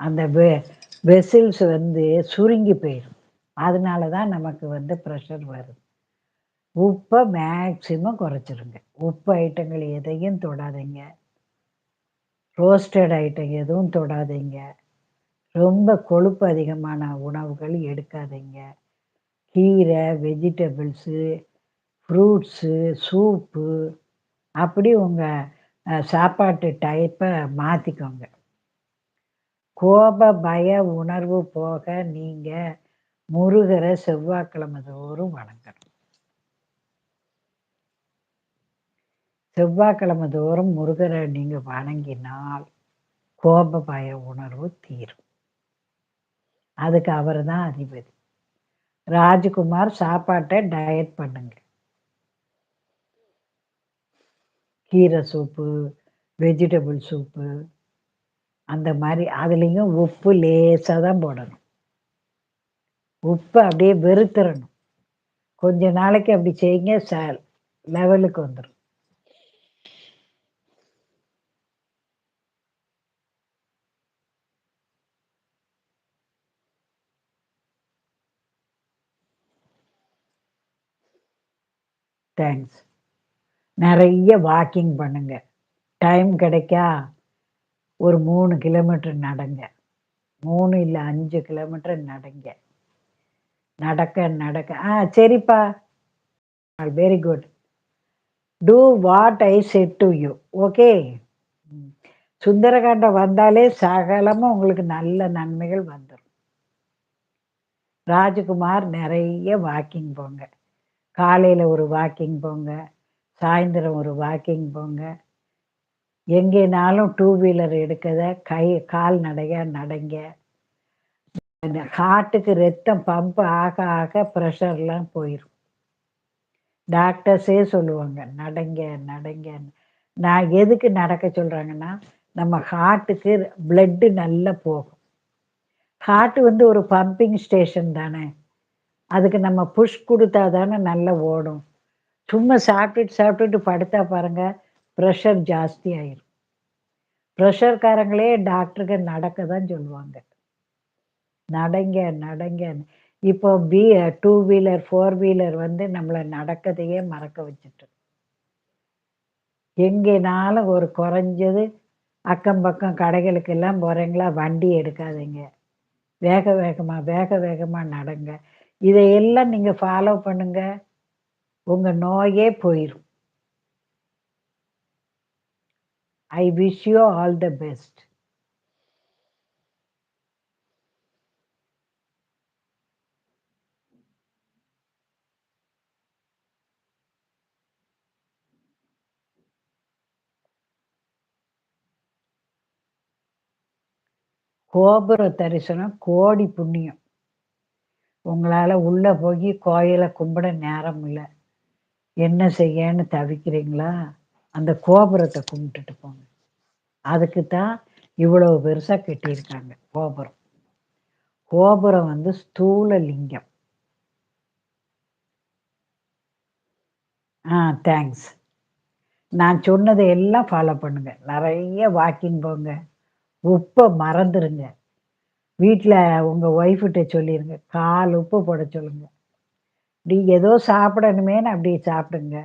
அந்த வெ வெசில்ஸ் வந்து சுருங்கி போயிடும். அதனால தான் நமக்கு வந்து ப்ரெஷர் வருது உப்பை மேக்சிமம் குறைச்சிருங்க. உப்பு ஐட்டங்கள் எதையும் தொடாதீங்க. ரோஸ்டட் ஐட்டம் எதுவும் தொடாதீங்க. ரொம்ப கொழுப்பு அதிகமான உணவுகள் எடுக்காதீங்க. கீரை வெஜிடபிள்ஸு ஃப்ரூட்ஸு சூப்பு அப்படி உங்கள் சாப்பாட்டு டைப்பை மாற்றிக்கோங்க கோப பய உணர்வு போக நீங்கள் முருகரை செவ்வாய்க்கிழமை தோறும் வணங்கணும். செவ்வாய்க்கிழமை தோறும் முருகரை நீங்கள் வணங்கினால் கோப பய உணர்வு தீரும். அதுக்கு அவர் தான் அதிபதி. ராஜ்குமார் சாப்பாட்டை டயட் பண்ணுங்க. கீரை சூப்பு வெஜிடபிள் சூப்பு அந்த மாதிரி அதுலேயும் உப்பு லேசாக தான் போடணும். உப்பு அப்படியே வெறுத்துறணும். கொஞ்ச நாளைக்கு அப்படி செய்யுங்க சால் லெவலுக்கு வந்துடும் தேங்க்ஸ் நிறைய வாக்கிங் பண்ணுங்க. டைம் கிடைக்கா ஒரு மூணு கிலோமீட்டர் நடங்க. மூணு இல்லை அஞ்சு கிலோமீட்டர் நடங்க. நடக்க நடக்க. ஆ சரிப்பா. Very good do what I said to you okay Sundarakandam வந்தாலே சகலமும் உங்களுக்கு நல்ல நன்மைகள் வந்துடும் ராஜகுமார் நிறைய வாக்கிங் போங்க. காலையில் ஒரு வாக்கிங் போங்க. சாயந்தரம் ஒரு வாக்கிங் போங்க. எங்கேனாலும் டூ வீலர் எடுக்கத கை கால் நடங்க. ஹார்ட்டுக்கு ரத்தம் பம்ப் ஆக ஆக ப்ரெஷர்லாம் போயிடும் டாக்டர்ஸே சொல்லுவாங்க நடங்க நடங்க. நான் எதுக்கு நடக்க சொல்கிறாங்கன்னா நம்ம ஹார்ட்டுக்கு பிளட்டு நல்லா போகும். ஹார்ட் வந்து ஒரு பம்பிங் ஸ்டேஷன் தானே. அதுக்கு நம்ம புஷ் கொடுத்தா தானே நல்லா ஓடும். சும்மா சாப்பிட்டுட்டு சாப்பிட்டுட்டு படுத்தா பாருங்க ப்ரெஷர் ஜாஸ்தி ஆயிரும். ப்ரெஷர்காரங்களே டாக்டருக்கு நடக்க தான் சொல்லுவாங்க. நடங்க நடங்க. இப்போ பி டூ வீலர் ஃபோர் வீலர் வந்து நம்மளை நடக்கதையே மறக்க வச்சுட்டு எங்கேனாலும் ஒரு குறைஞ்சது அக்கம் பக்கம் கடைகளுக்கு எல்லாம் போகிறீங்களா வண்டி எடுக்காதீங்க. வேக வேகமாக வேக வேகமாக நடங்க. இதையெல்லாம் நீங்கள் ஃபாலோ பண்ணுங்க. உங்கள் நோயே போயிடும் I wish you all the best கோபுர தரிசனம் கோடி புண்ணியம். உங்களால் உள்ளே போய் கோயிலை கும்பிட நேரம் இல்லை. என்ன செய்யன்னு தவிக்கிறீங்களா? அந்த கோபுரத்தை கும்பிட்டுட்டு போங்க. அதுக்கு தான் இவ்வளவு பெருசாக கட்டியிருக்காங்க கோபுரம். கோபுரம் வந்து ஸ்தூல லிங்கம். ஆ தேங்க்ஸ் நான் சொன்னதை எல்லாம் ஃபாலோ பண்ணுங்க. நிறைய வாக்கிங் போங்க. உப்பை மறந்துடுங்க வீட்டில் உங்கள் ஒய்ஃப்கிட்ட சொல்லிடுங்க கால் உப்பு போட சொல்லுங்க. இப்படி ஏதோ சாப்பிடணுமேனு அப்படி சாப்பிடுங்க.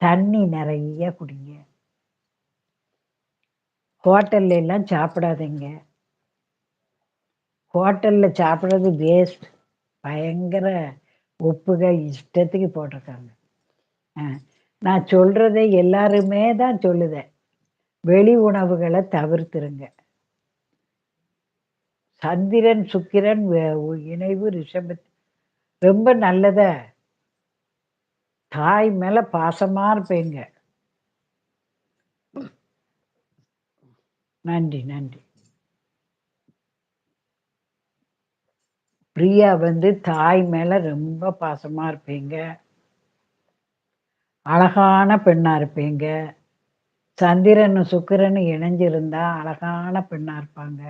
தண்ணி நிறைய குடிங்க. ஹோட்டல்ல எல்லாம் சாப்பிடாதீங்க. ஹோட்டலில் சாப்பிட்றது வேஸ்ட் பயங்கர உப்புகள் இஷ்டத்துக்கு போட்டிருக்காங்க. நான் சொல்கிறத எல்லாருமே தான் சொல்லுதேன். வெளி உணவுகளை தவிர்த்துருங்க. சந்திரன் சுக்கிரன் இணைவு ரிஷபத் ரொம்ப நல்லதை? தாய் மேல பாசமா இருப்பீங்க. நன்றி நன்றி. பிரியா வந்து தாய் மேல ரொம்ப பாசமா இருப்பீங்க. அழகான பெண்ணா இருப்பீங்க. சந்திரன் சுக்கிரன் இணைஞ்சிருந்தா அழகான பெண்ணா இருப்பாங்க.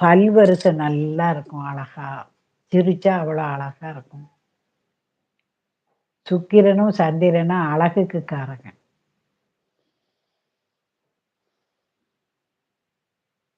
பல்வரிசை நல்லா இருக்கும் அழகா. சிரிச்சா அவ்வளோ அழகா இருக்கும். சுக்கிரனும் சந்திரனும் அழகுக்கு காரங்க.